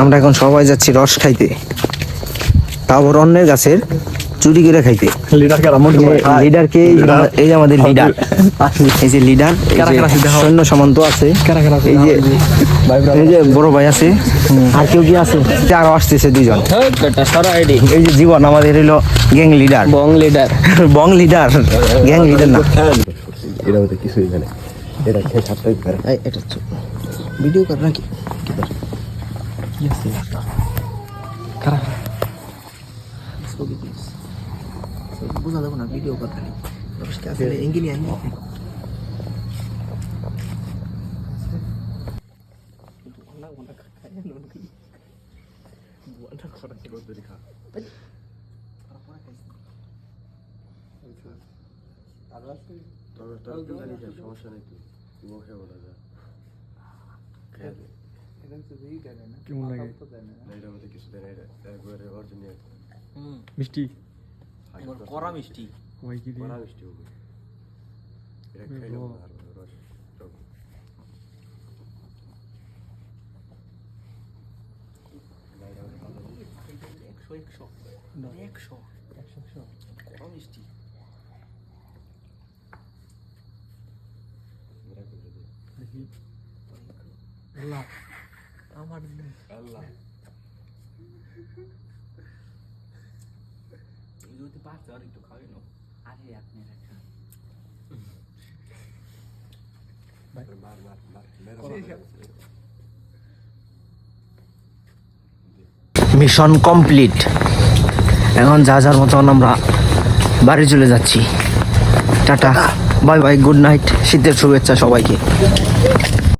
আমরা এখন সবাই যাচ্ছি রস খাইতে। তারপর অন্যের গাছের চুরি করে খাইতে। লিডার কারা? কে? এই যে আমাদের লিডার এই যে লিডার কারা কারা। সৈন্য সামন্ত আছে। কারা কারা এই যে এই যে বড় ভাই আছে। আর কেউ কি আছে? আরও আসতেছে দুইজন। সারা এই যে জীবন আমাদের হলো gang leader bong leader bong leader gang leader না। এটা কিছুই জানে। এটা খেয়ে সাতটাই পারে এই, এটা কর নাকি কারা বোঝা যাব না ভিডিও কর খালি আসলে আইনি সমস্যা নেই তুই মুখে বলা যা খেয়ে দে কেমন লাগে মিষ্টি করা মিষ্টি ওই কি কড়া মিষ্টি হবে এটা খাইলে আরও রস টক। একশো একশো একশো একশো করা মিষ্টি করে। দেখি আল্লাহ আমার আল্লাহ। যদি আর একটু খাওয়াই নাও। আরে মিশন কমপ্লিট এখন যা যার মতন আমরা বাড়ি চলে যাচ্ছি। Tata. Bye bye. Good night শীতের শুভেচ্ছা সবাইকে।